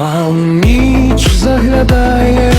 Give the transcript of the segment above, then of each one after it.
Мал ніч заглядає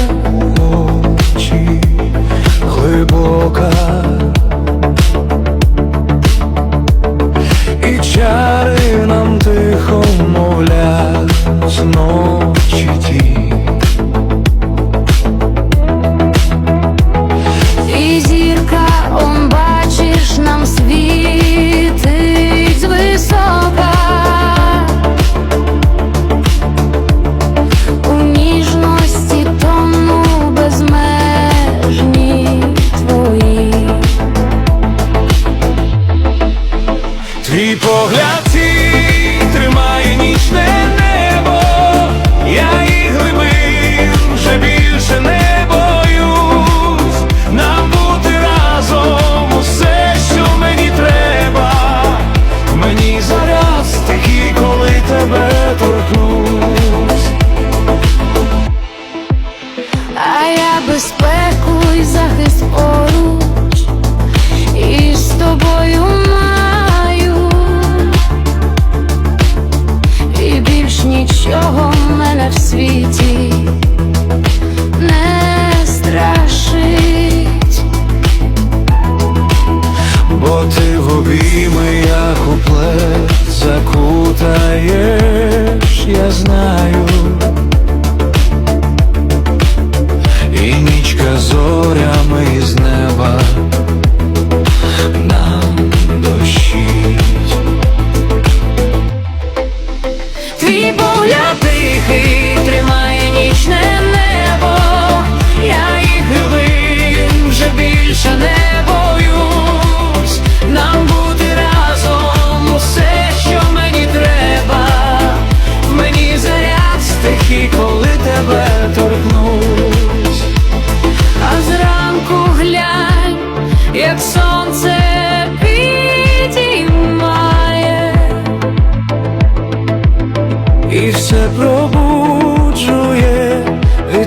Твій погляд твій тримає нічне небо, я і глибин вже більше не боюсь. Нам бути разом усе, що мені треба. Мені заряд стихій, коли тебе торкнусь. А я безпеку і захист поруч, і з тобою Бо ти в обійми, як у плед закутаєш, я знаю. І нічка зорями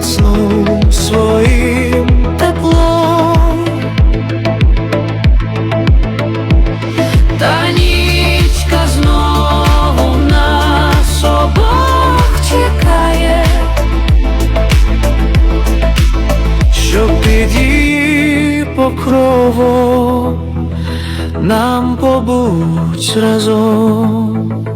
від сну своїм теплом. Та нічка знову нас обох чекає. Щоб під її покровом нам побуть разом.